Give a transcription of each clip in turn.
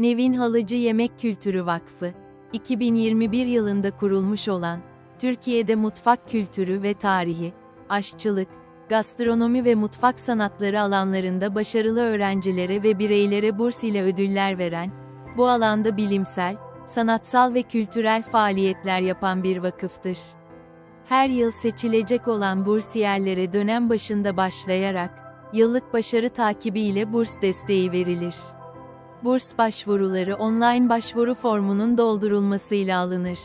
Nevin Halıcı Yemek Kültürü Vakfı, 2021 yılında kurulmuş olan, Türkiye'de mutfak kültürü ve tarihi, aşçılık, gastronomi ve mutfak sanatları alanlarında başarılı öğrencilere ve bireylere burs ile ödüller veren, bu alanda bilimsel, sanatsal ve kültürel faaliyetler yapan bir vakıftır. Her yıl seçilecek olan bursiyerlere dönem başında başlayarak, yıllık başarı takibi ile burs desteği verilir. Burs başvuruları online başvuru formunun doldurulmasıyla alınır.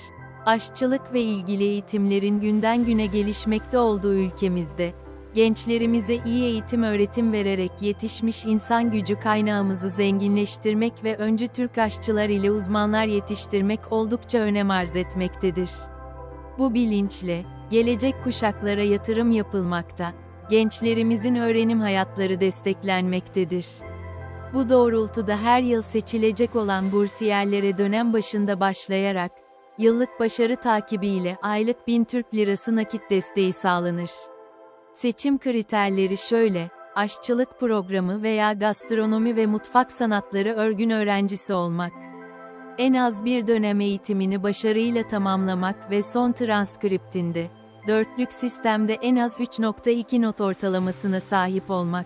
Aşçılık ve ilgili eğitimlerin günden güne gelişmekte olduğu ülkemizde, gençlerimize iyi eğitim öğretim vererek yetişmiş insan gücü kaynağımızı zenginleştirmek ve öncü Türk aşçılar ile uzmanlar yetiştirmek oldukça önem arz etmektedir. Bu bilinçle, gelecek kuşaklara yatırım yapılmakta, gençlerimizin öğrenim hayatları desteklenmektedir. Bu doğrultuda her yıl seçilecek olan bursiyerlere dönem başında başlayarak, yıllık başarı takibiyle aylık 1000 Türk Lirası nakit desteği sağlanır. Seçim kriterleri şöyle, aşçılık programı veya gastronomi ve mutfak sanatları örgün öğrencisi olmak. En az bir dönem eğitimini başarıyla tamamlamak ve son transkriptinde, dörtlük sistemde en az 3.2 not ortalamasına sahip olmak.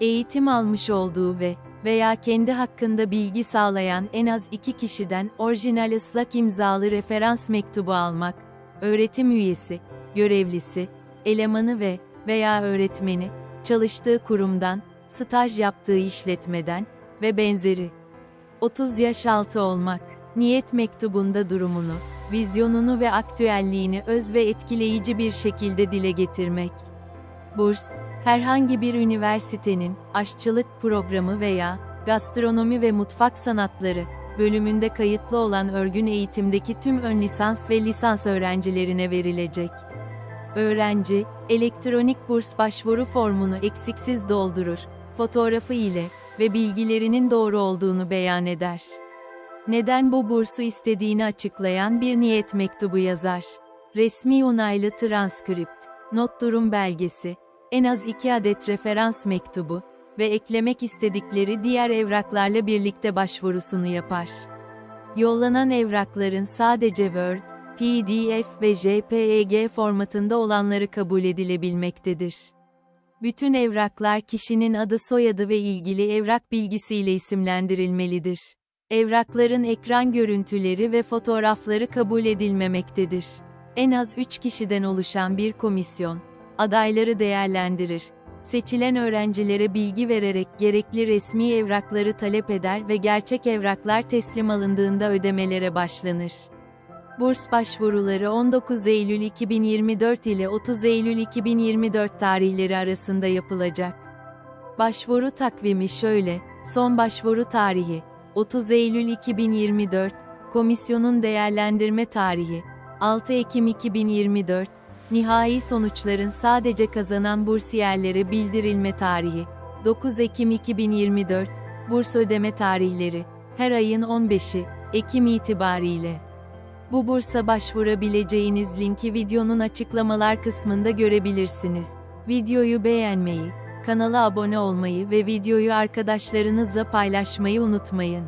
Eğitim almış olduğu ve veya kendi hakkında bilgi sağlayan en az iki kişiden orijinal ıslak imzalı referans mektubu almak, öğretim üyesi, görevlisi, elemanı ve veya öğretmeni, çalıştığı kurumdan, staj yaptığı işletmeden ve benzeri. 30 yaş altı olmak, niyet mektubunda durumunu, vizyonunu ve aktüelliğini öz ve etkileyici bir şekilde dile getirmek. Burs, herhangi bir üniversitenin, aşçılık programı veya, gastronomi ve mutfak sanatları, bölümünde kayıtlı olan örgün eğitimdeki tüm ön lisans ve lisans öğrencilerine verilecek. Öğrenci, elektronik burs başvuru formunu eksiksiz doldurur, fotoğrafı ile ve bilgilerinin doğru olduğunu beyan eder. Neden bu bursu istediğini açıklayan bir niyet mektubu yazar. Resmi onaylı transkript, not durum belgesi, en az 2 adet referans mektubu ve eklemek istedikleri diğer evraklarla birlikte başvurusunu yapar. Yollanan evrakların sadece Word, PDF ve JPEG formatında olanları kabul edilebilmektedir. Bütün evraklar kişinin adı soyadı ve ilgili evrak bilgisiyle isimlendirilmelidir. Evrakların ekran görüntüleri ve fotoğrafları kabul edilmemektedir. En az 3 kişiden oluşan bir komisyon, adayları değerlendirir. Seçilen öğrencilere bilgi vererek gerekli resmi evrakları talep eder ve gerçek evraklar teslim alındığında ödemelere başlanır. Burs başvuruları 19 Eylül 2024 ile 30 Eylül 2024 tarihleri arasında yapılacak. Başvuru takvimi şöyle, son başvuru tarihi, 30 Eylül 2024, komisyonun değerlendirme tarihi, 6 Ekim 2024, nihai sonuçların sadece kazanan bursiyerlere bildirilme tarihi, 9 Ekim 2024, burs ödeme tarihleri, her ayın 15'i, Ekim itibariyle. Bu bursa başvurabileceğiniz linki videonun açıklamalar kısmında görebilirsiniz. Videoyu beğenmeyi, kanala abone olmayı ve videoyu arkadaşlarınızla paylaşmayı unutmayın.